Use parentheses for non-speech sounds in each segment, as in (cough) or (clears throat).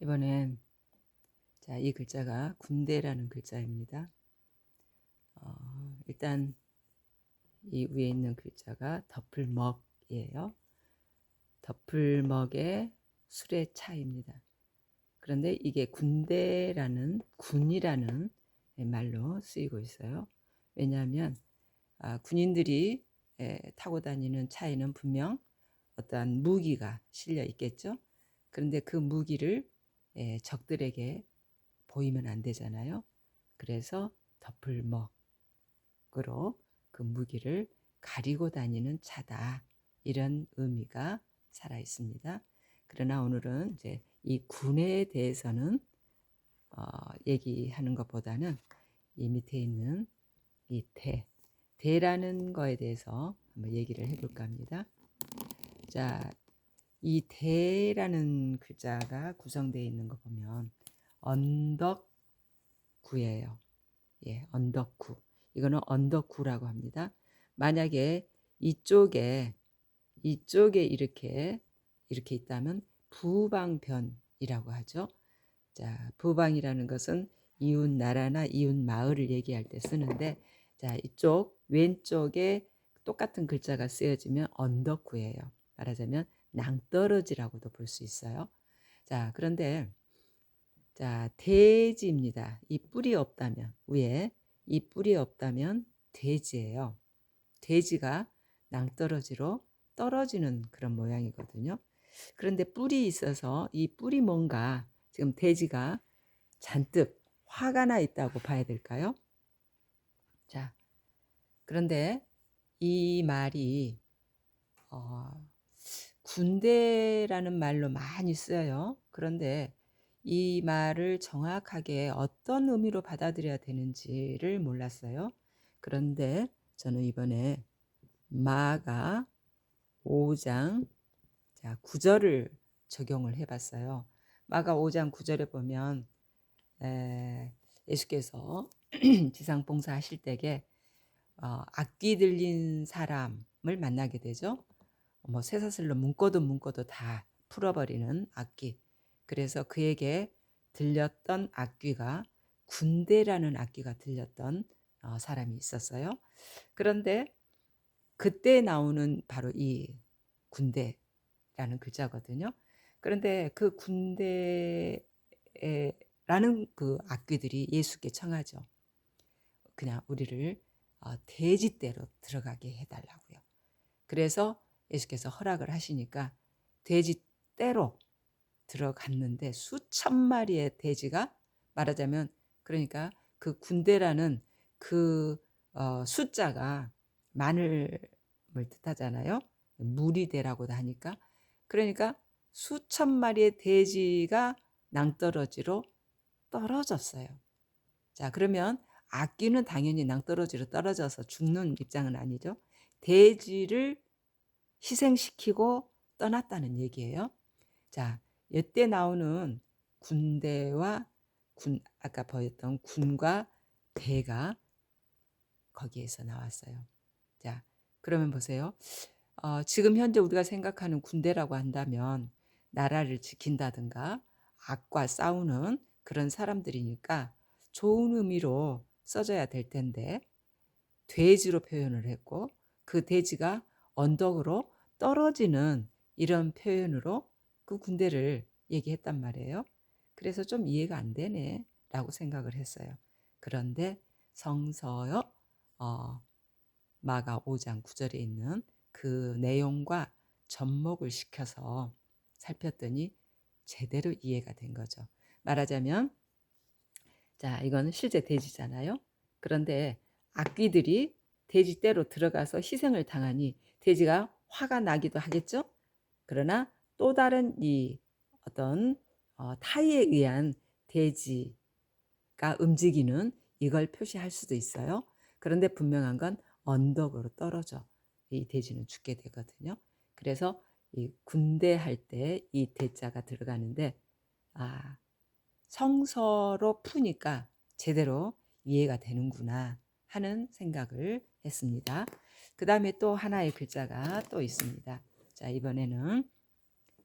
이번엔 자, 이 글자가 군대라는 글자입니다. 어, 일단 이 위에 있는 글자가 덮을먹이에요. 덮을먹의 술의 차입니다. 그런데 이게 군대라는 군이라는 말로 쓰이고 있어요. 왜냐하면 아, 군인들이 에, 타고 다니는 차에는 분명 어떠한 무기가 실려 있겠죠. 그런데 그 무기를 에, 적들에게 보이면 안 되잖아요. 그래서 덮을먹으로 그 무기를 가리고 다니는 차다. 이런 의미가 살아 있습니다. 그러나 오늘은 이제 이 군에 대해서는 어, 얘기하는 것보다는 이 밑에 있는 이 대, 대라는 거에 대해서 한번 얘기를 해볼까 합니다. 자, 이 대라는 글자가 구성되어 있는 거 보면 언덕구예요. 예, 언덕구. 이거는 언덕구라고 합니다. 만약에 이쪽에 이쪽에 이렇게 이렇게 있다면 부방변이라고 하죠. 자, 부방이라는 것은 이웃 나라나 이웃 마을을 얘기할 때 쓰는데 자, 이쪽 왼쪽에 똑같은 글자가 쓰여지면 언덕구예요. 말하자면 낭떠러지라고도 볼 수 있어요. 자, 그런데 자, 돼지입니다. 이 뿔이 없다면 위에 이 뿔이 없다면 돼지예요. 돼지가 낭떠러지로 떨어지는 그런 모양이거든요. 그런데 뿔이 있어서 이 뿔이 뭔가 지금 돼지가 잔뜩 화가 나 있다고 봐야 될까요? 자, 그런데 이 말이 어, 군대라는 말로 많이 쓰여요. 그런데 이 말을 정확하게 어떤 의미로 받아들여야 되는지를 몰랐어요. 그런데 저는 이번에 마가 5장 자, 9절을 적용을 해 봤어요. 마가 5장 9절에 보면 에, 예수께서 (clears throat) 지상 봉사하실 때에 어, 악기 들린 사람을 만나게 되죠. 뭐 쇠사슬로 묶어도 묶어도 다 풀어버리는 악기. 그래서 그에게 들렸던 악기가 군대라는 악기가 들렸던 어, 사람이 있었어요. 그런데 그때 나오는 바로 이 군대라는 글자거든요. 그런데 그 군대라는 그 악귀들이 예수께 청하죠. 그냥 우리를 어, 돼지떼로 들어가게 해달라고요. 그래서 예수께서 허락을 하시니까 돼지 떼로 들어갔는데 수천 마리의 돼지가 말하자면 그러니까 그 군대라는 그 어, 숫자가 마늘을 뜻하잖아요. 무리대라고도 하니까 그러니까 수천 마리의 돼지가 낭떠러지로 떨어졌어요. 자 그러면 악기는 당연히 낭떠러지로 떨어져서 죽는 입장은 아니죠. 돼지를 희생시키고 떠났다는 얘기예요. 자, 이때 나오는 군대와 군 아까 보였던 군과 대가 거기에서 나왔어요. 자, 그러면 보세요. 어, 지금 현재 우리가 생각하는 군대라고 한다면 나라를 지킨다든가 악과 싸우는 그런 사람들이니까 좋은 의미로 써져야 될 텐데 돼지로 표현을 했고 그 돼지가 언덕으로 떨어지는 이런 표현으로 그 군대를 얘기했단 말이에요. 그래서 좀 이해가 안 되네 라고 생각을 했어요. 그런데 성서요 어, 마가 5장 9절에 있는 그 내용과 접목을 시켜서 살폈더니 제대로 이해가 된 거죠. 말하자면 자, 이건 실제 돼지잖아요. 그런데 악귀들이 돼지 떼로 들어가서 희생을 당하니 돼지가 화가 나기도 하겠죠. 그러나 또 다른 이 어떤 어, 타에 의한 돼지가 움직이는 이걸 표시할 수도 있어요. 그런데 분명한 건 언덕으로 떨어져 이 돼지는 죽게 되거든요. 그래서 이 군대 할 때 이 대자가 들어가는데 아 성서로 푸니까 제대로 이해가 되는구나 하는 생각을 했습니다. 그 다음에 또 하나의 글자가 또 있습니다. 자, 이번에는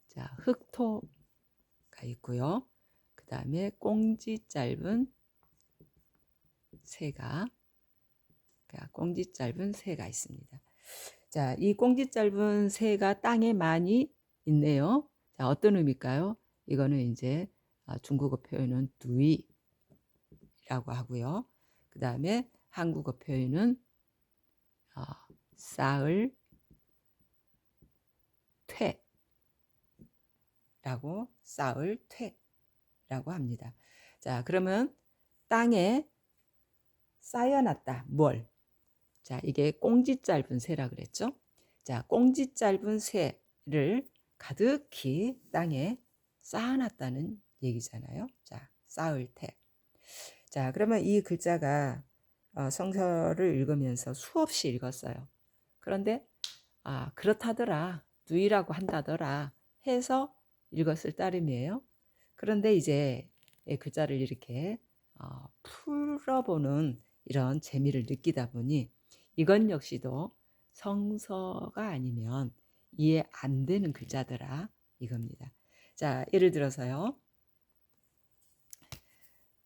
자, 흑토가 있고요. 그 다음에 꽁지 짧은 새가 꽁지 짧은 새가 있습니다. 자, 이 꽁지 짧은 새가 땅에 많이 있네요. 자, 어떤 의미일까요? 이거는 이제 아, 중국어 표현은 두이라고 하고요. 그 다음에 한국어 표현은 어, 쌀, 퇴라고 쌀, 퇴라고 합니다. 자, 그러면 땅에 쌓여놨다. 뭘? 자, 이게 꽁지 짧은 새라 그랬죠? 자, 꽁지 짧은 새를 가득히 땅에 쌓아놨다는 얘기잖아요. 자, 쌓을 테. 자, 그러면 이 글자가 어, 성서를 읽으면서 수없이 읽었어요. 그런데 아, 그렇다더라. 누이라고 한다더라. 해서 읽었을 따름이에요. 그런데 이제 이 글자를 이렇게 어, 풀어보는 이런 재미를 느끼다 보니 이건 역시도 성서가 아니면 이해 안 되는 글자더라 이겁니다. 자, 예를 들어서요.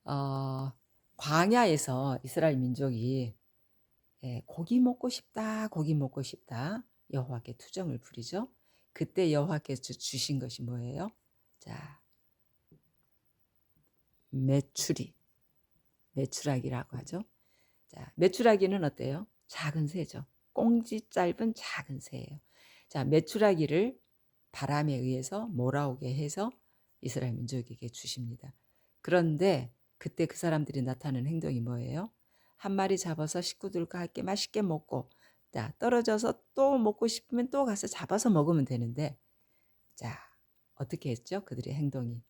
어, 광야에서 이스라엘 민족이 예, 고기 먹고 싶다, 고기 먹고 싶다 여호와께 투정을 부리죠. 그때 여호와께서 주신 것이 뭐예요? 자, 메추리, 메추라기라고 하죠. 자, 메추라기는 어때요? 작은 새죠. 꽁지 짧은 작은 새예요. 자, 메추라기를 바람에 의해서 몰아오게 해서 이스라엘 민족에게 주십니다. 그런데 그때 그 사람들이 나타내는 행동이 뭐예요? 한 마리 잡아서 식구들과 함께 맛있게 먹고 자, 떨어져서 또 먹고 싶으면 또 가서 잡아서 먹으면 되는데 자, 어떻게 했죠? 그들의 행동이.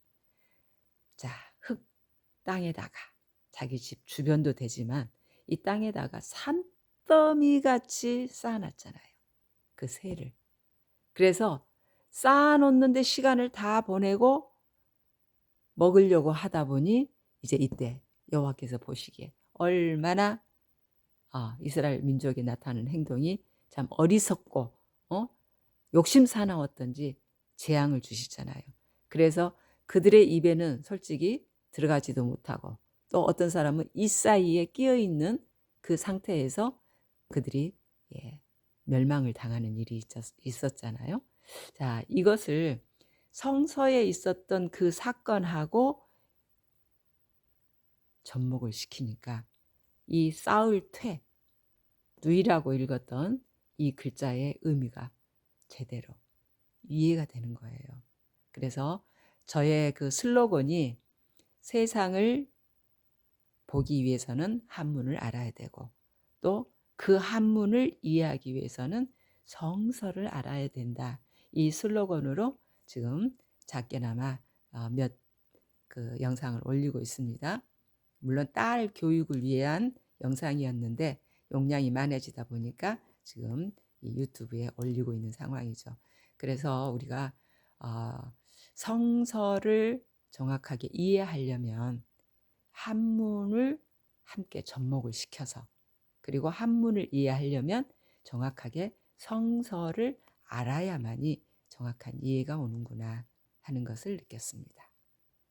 자, 흙 땅에다가 자기 집 주변도 되지만 이 땅에다가 산더미 같이 쌓아놨잖아요. 그 새를. 그래서 쌓아놓는데 시간을 다 보내고 먹으려고 하다 보니 이제 이때 여호와께서 보시기에 얼마나 아, 이스라엘 민족이 나타나는 행동이 참 어리석고 어? 욕심 사나웠던지 재앙을 주시잖아요. 그래서 그들의 입에는 솔직히 들어가지도 못하고 또 어떤 사람은 이 사이에 끼어 있는 그 상태에서 그들이 예, 멸망을 당하는 일이 있었, 잖아요 자, 이것을 성서에 있었던 그 사건하고 접목을 시키니까 이 싸울 퇴, 누이라고 읽었던 이 글자의 의미가 제대로 이해가 되는 거예요. 그래서 저의 그 슬로건이 세상을 보기 위해서는 한문을 알아야 되고 또 그 한문을 이해하기 위해서는 성서를 알아야 된다. 이 슬로건으로 지금 작게나마 어, 몇그 영상을 올리고 있습니다. 물론 딸 교육을 위한 영상이었는데 용량이 많아지다 보니까 지금 이 유튜브에 올리고 있는 상황이죠. 그래서 우리가 어, 성서를 정확하게 이해하려면 한문을 함께 접목을 시켜서 그리고 한문을 이해하려면 정확하게 성서를 알아야만이 정확한 이해가 오는구나 하는 것을 느꼈습니다.